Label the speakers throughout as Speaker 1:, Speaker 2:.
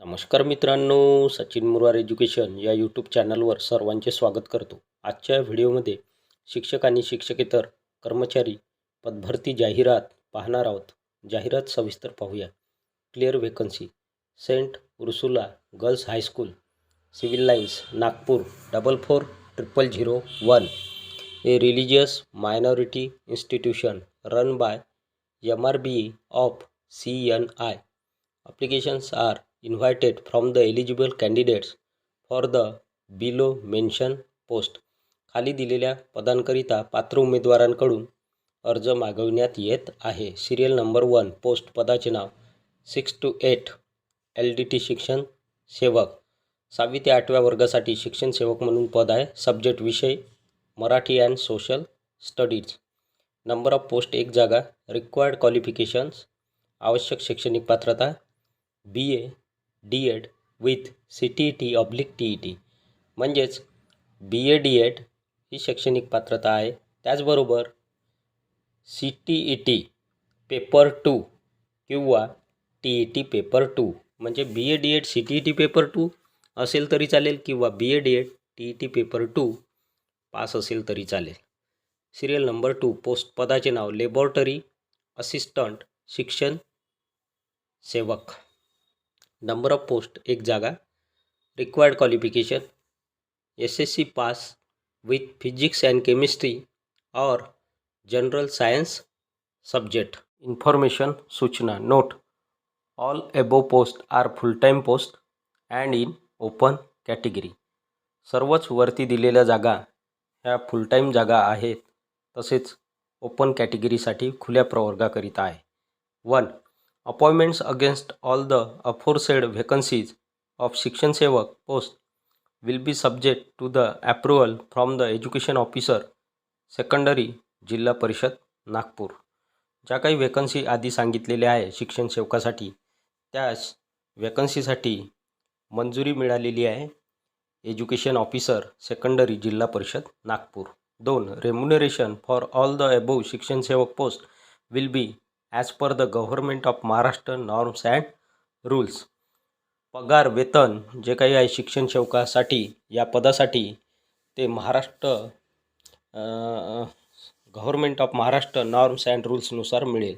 Speaker 1: नमस्कार मित्रांनो सचिन मुरार एज्युकेशन या यूट्यूब चॅनलवर सर्वांचे स्वागत करतो. आजच्या व्हिडिओमध्ये शिक्षक आणि शिक्षकेतर कर्मचारी पदभरती जाहिरात पाहणार आहोत. जाहिरात सविस्तर पाहूया. Clear vacancy saint Ursula girls high school civil lines Nagpur double four triple zero one. A religious minority institution run by M R B of C N I. Applications are invited from the eligible candidates for the below mentioned post. खाली दिलेल्या पदांकरिता पात्र उमेदवारांकडून अर्ज मागविण्यात येत आहे. Serial number one post पदाचे नाव six to eight L D T शिक्षण सेवक. सहावी ते आठव्या वर्गासाठी शिक्षण सेवक म्हणून पद आहे. सब्जेक्ट विषय Marathi and social studies number of post एक जागा रिक्वायर्ड क्वालिफिकेशन्स आवश्यक शैक्षणिक पात्रता B A D Ed with C T E T oblique T E T म्हणजेच बी ए डी एड ही शैक्षणिक पात्रता आहे. त्याचबरोबर C T E T paper two किंवा T E T paper two म्हणजे B A D Ed C T E T paper two असेल तरी चालेल किंवा B A D Ed T E T paper two pass असेल तरी चालेल. Serial number two post पदाचे नाव लेबॉरेटरी असिस्टंट शिक्षण सेवक. नंबर ऑफ पोस्ट एक जागा required qualification S S C pass with physics and chemistry और जनरल सायन्स सब्जेक्ट इन्फॉर्मेशन सूचना note all above post are full time post and in open category सर्वच वरती दिलेल्या जागा ह्या फुल टाईम जागा आहेत. तसेच ओपन कॅटेगरीसाठी खुल्या प्रवर्गाकरिता आहे. One appointments against all the aforesaid vacancies of शिक्षण सेवक post will be subject to the approval from the education officer secondary Zilla Parishad Nagpur ज्या काही व्हेकन्सी आधी सांगितलेल्या आहे शिक्षण सेवकासाठी त्याच वेकन्सीसाठी मंजुरी मिळालेली आहे education officer secondary Zilla Parishad Nagpur दोन remuneration for all the above शिक्षण सेवक post will be as per the government of Maharashtra norms and rules पगार वेतन जे काही आहे शिक्षण सेवकासाठी या पदासाठी ते Maharashtra government of Maharashtra norms and रूल्सनुसार मिळेल.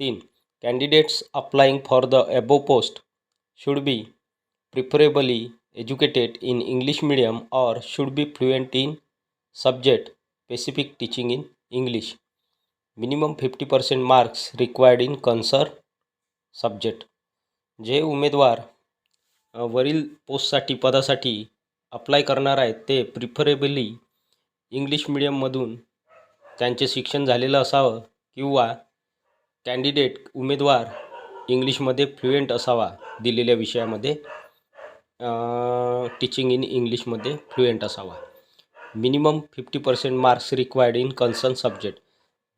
Speaker 1: तीन candidates applying for the above post should be preferably educated in English medium और should be fluent in subject specific teaching in English minimum fifty percent marks required in concern subject जे उमेदवार वरील पोस्टसाठी पदासाठी apply करणार आहेत ते preferably English मिडियममधून त्यांचे शिक्षण झालेलं असावं किंवा कॅन्डिडेट उमेदवार इंग्लिशमध्ये फ्लुएंट असावा दिलेल्या विषयामध्ये टीचिंग इन इंग्लिशमध्ये फ्लुएंट असावा. Minimum fifty percent marks required in concern subject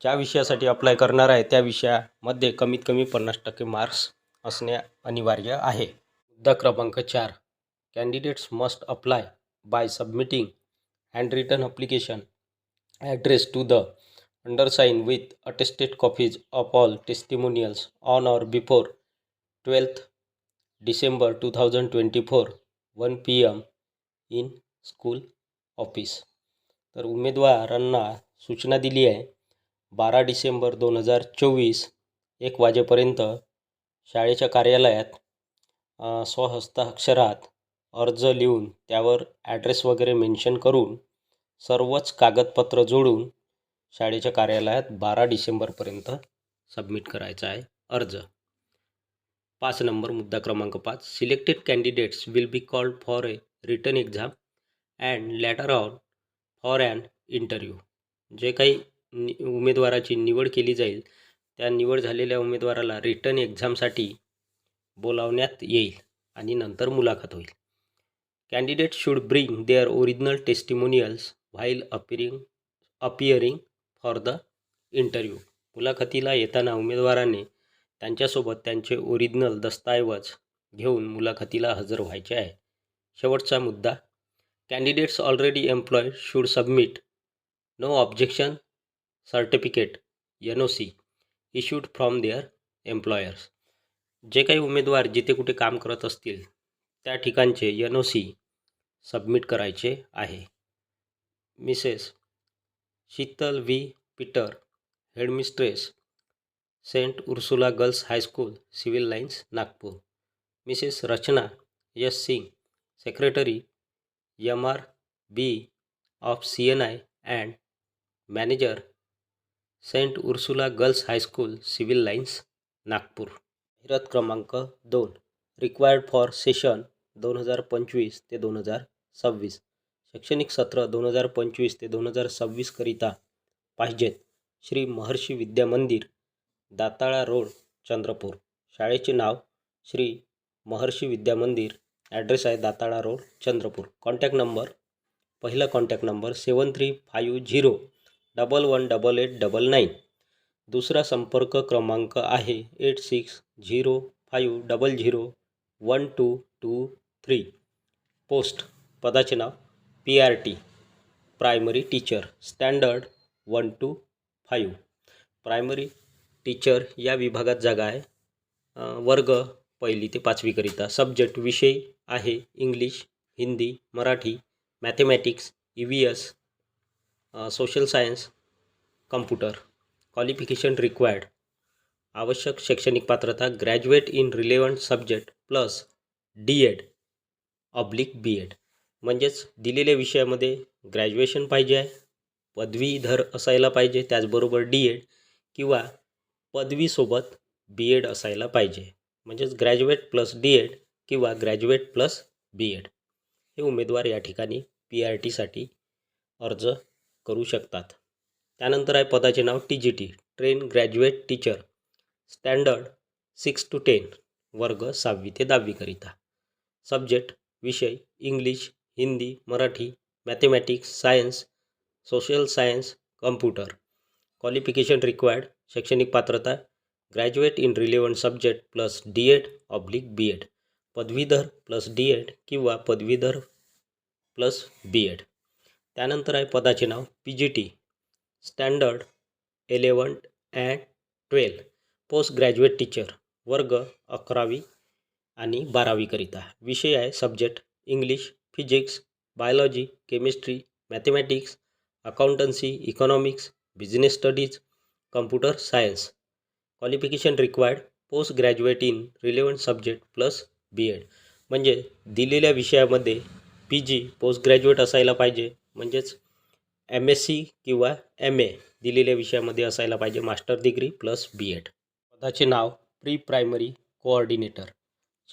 Speaker 1: ज्या विषयासाठी अप्लाय करणार आहे त्या विषयामध्ये कमीत कमी पन्नास टक्के मार्क्स असणे अनिवार्य आहे. मुद्दा क्रमांक चार. Candidates must apply by submitting handwritten application address to the undersign with attested copies of all testimonials on or before twelfth December two thousand twenty four one P M in school office तर उमेदवारांना सूचना दिली आहे बारा डिसेंबर दोन हजार चोवीस एक वाजेपर्यंत शाळेच्या कार्यालयात स्वहस्ताक्षरात अर्ज लिहून त्यावर ॲड्रेस वगैरे मेन्शन करून सर्वच कागदपत्र जोडून शाळेच्या कार्यालयात बारा डिसेंबरपर्यंत सबमिट करायचा आहे अर्ज. पाच नंबर मुद्दा क्रमांक पाच. Selected candidates will be called for a written exam and later on for and interview. जे काही नि उमेदवाराची निवड केली जाईल. त्या निवड झालेल्या उमेदवाराला रिटर्न एक्झामसाठी बोलावण्यात येईल आणि नंतर मुलाखत होईल. Candidate should bring their original testimonials while appearing appearing for the interview. मुलाखतीला येताना उमेदवाराने त्यांच्यासोबत त्यांचे ओरिजिनल दस्तऐवज घेऊन मुलाखतीला हजर व्हायचे आहे. शेवटचा मुद्दा. Candidates already employed should submit. No objection. Certificate N O C issued from their employers जे काही उमेदवार जिथे कुठे काम करत असतील त्या ठिकाणचे एन ओ सी सबमिट करायचे आहे. Mrs Shital V Peter headmistress saint Ursula girls high school civil lines Nagpur Mrs Rachna S Singh secretary M R B of C N I and manager saint Ursula girls high school civil lines Nagpur. हिरत क्रमांक दोन. Required for session दोन हजार पंचवीस ते दोन हजार सव्वीस. शैक्षणिक सत्र दोन हजार पंचवीस ते दोन हजार सव्वीसकरिता पाहिजेत. श्री महर्षी विद्या मंदिर दाताळा रोड चंद्रपूर. शाळेचे नाव श्री महर्षी विद्या मंदिर ॲड्रेस आहे Datala road Chandrapur. Contact number पहिला contact number seven three five zero. Double one double eight double nine दुसरा संपर्क क्रमांक आहे eight six zero five double zero one two two three post पदाचे नाव P R T primary teacher standard one to five primary teacher या विभागात जागा आहे. वर्ग पहिली ते पाचवीकरिता सब्जेक्ट विषय आहे English Hindi Marathi mathematics E V S social science computer qualification required आवश्यक शैक्षणिक पात्रता graduate in relevant subject plus D Ed oblique B Ed म्हणजेच दिलेल्या विषयामध्ये ग्रॅज्युएशन पाहिजे आहे पदवीधर असायला पाहिजे त्याचबरोबर डी एड किंवा पदवीसोबत बी एड असायला पाहिजे. म्हणजेच ग्रॅज्युएट प्लस डी एड किंवा ग्रॅज्युएट प्लस बी एड हे उमेदवार या ठिकाणी पी आर टीसाठी अर्ज करू शकतात. त्यानंतर आहे पदाचे नाव T G T train graduate teacher standard six to ten वर्ग सहावी ते दहावीकरिता सब्जेक्ट विषय English Hindi Marathi mathematics science social science computer. Qualification required शैक्षणिक पात्रता graduate in relevant subject plus D Ed oblique B Ed पदवीधर plus D Ed किंवा पदवीधर प्लस बी एड. त्यानंतर आहे पदाचे नाव P G T standard eleven and twelve post graduate teacher वर्ग अकरावी आणि बारावीकरिता विषय आहे subject English physics biology chemistry mathematics accountancy economics business studies computer science. Qualification required post graduate in relevant subject plus B Ed. म्हणजे दिलेल्या विषयामध्ये P G post graduate असायला पाहिजे. म्हणजेच एम एस सी किंवा एम ए दिलेल्या विषयामध्ये असायला पाहिजे. Master degree plus B Ed पदाचे नाव प्री प्रायमरी कोऑर्डिनेटर.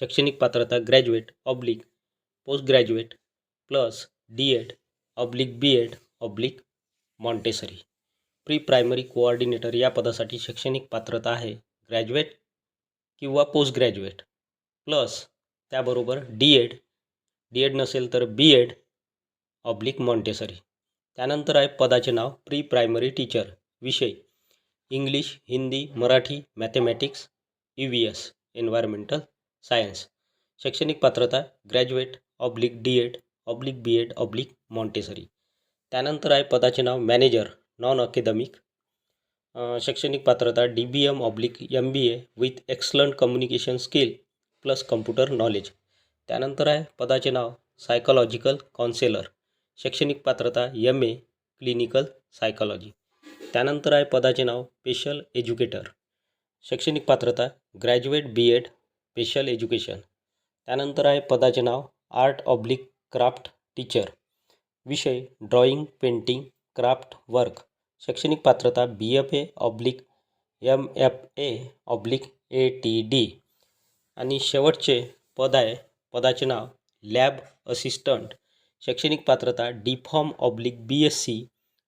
Speaker 1: शैक्षणिक पात्रता graduate oblique post graduate plus D Ed oblique B Ed oblique Montessori. Pre primary coordinator या पदासाठी शैक्षणिक पात्रता आहे. ग्रॅज्युएट किंवा पोस्ट ग्रॅज्युएट प्लस त्याबरोबर डी एड डी एड नसेल तर बी एड ऑब्लिक मॉन्टेसरी त्यानंतर आहे पदाचे नाव प्री प्रायमरी टीचर विषय. English Hindi Marathi mathematics E V S environmental science शैक्षणिक पात्रता graduate oblique D Ed oblique B Ed oblique Montessori त्यानंतर आहे पदाचे नाव मॅनेजर नॉन अकॅदमिक शैक्षणिक पात्रता D B M oblique M B A with excellent communication skill plus computer knowledge त्यानंतर आहे पदाचे नाव सायकोलॉजिकल काउन्सेलर शैक्षणिक पात्रता एम ए क्लिनिकल सायकॉलॉजी त्यानंतर आहे पदाचे नाव स्पेशल एज्युकेटर शैक्षणिक पात्रता graduate B Ed special education त्यानंतर आहे पदाचे नाव आर्ट ऑब्लिक क्राफ्ट टीचर विषय ड्रॉइंग पेंटिंग क्राफ्ट वर्क शैक्षणिक पात्रता B F A oblique M F A oblique A T D आणि शेवटचे पद आहे पदाचे नाव लॅब असिस्टंट शैक्षणिक पात्रता D Pharm oblique B S C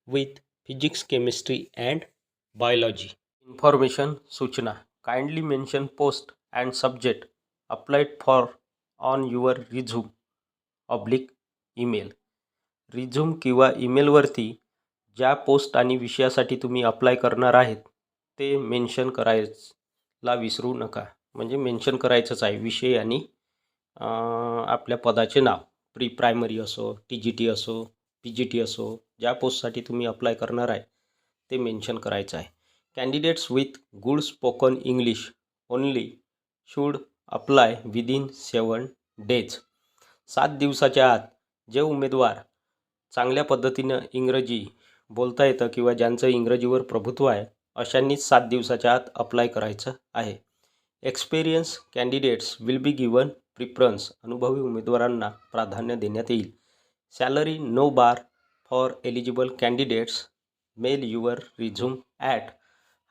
Speaker 1: with physics chemistry and biology information सूचना. Kindly mention post and subject applied for on your resume oblique email resume किंवा ईमेलवरती ज्या पोस्ट आणि विषयासाठी तुम्ही अप्लाय करणार आहेत ते मेन्शन करायला विसरू नका. म्हणजे मेन्शन करायचंच आहे. विषय आणि आपल्या पदाचे नाव. प्री प्रायमरी असो टी जी टी असो पी जी टी असो ज्या पोस्टसाठी तुम्ही अप्लाय करणार आहे ते मेन्शन करायचं आहे. Candidates with good spoken English only should apply within seven days सात दिवसाच्या आत जे उमेदवार चांगल्या पद्धतीनं इंग्रजी बोलता येतं किंवा ज्यांचं इंग्रजीवर प्रभुत्व आहे अशांनीच सात दिवसाच्या आत अप्लाय करायचं आहे. Experience candidates will be given preference अनुभवी उमेदवारांना प्राधान्य देण्यात येईल. Salary no bar for eligible candidates mail your resume at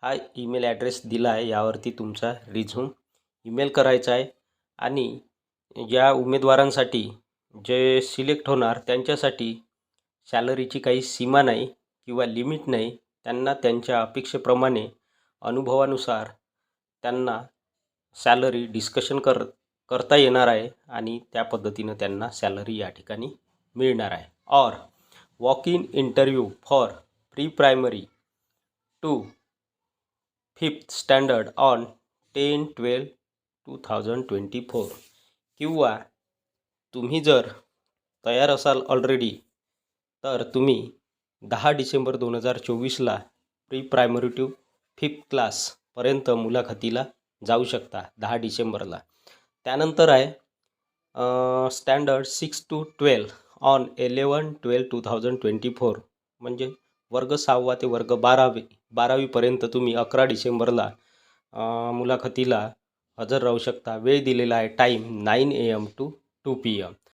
Speaker 1: हा ईमेल ॲड्रेस दिला आहे यावरती तुमचा रिझ्यूम ईमेल करायचा आहे. आणि या उमेदवारांसाठी जे सिलेक्ट होणार त्यांच्यासाठी सॅलरीची काही सीमा नाही किंवा लिमिट नाही. त्यांना त्यांच्या अपेक्षेप्रमाणे अनुभवानुसार त्यांना सॅलरी डिस्कशन कर करता येणार आहे आणि त्या पद्धतीनं त्यांना सॅलरी या ठिकाणी मिळणार आहे. Or walk in interview for pre primary to fifth standard on ten twelve two thousand twenty four किंवा तुम्ही जर तयार असाल ऑलरेडी तर तुम्ही दहा डिसेंबर दोन हजार चोवीसला प्री प्रायमरी टू फिफ्थ क्लासपर्यंत मुलाखतीला जाऊ शकता दहा डिसेंबरला. त्यानंतर आहे standard six to twelve on eleven twelve two thousand twenty four म्हणजे वर्ग सहावा ते वर्ग बारावी बारावीपर्यंत तुम्ही अकरा डिसेंबरला मुलाखतीला हजर राहू शकता. वेळ दिलेला आहे time nine A M to two P M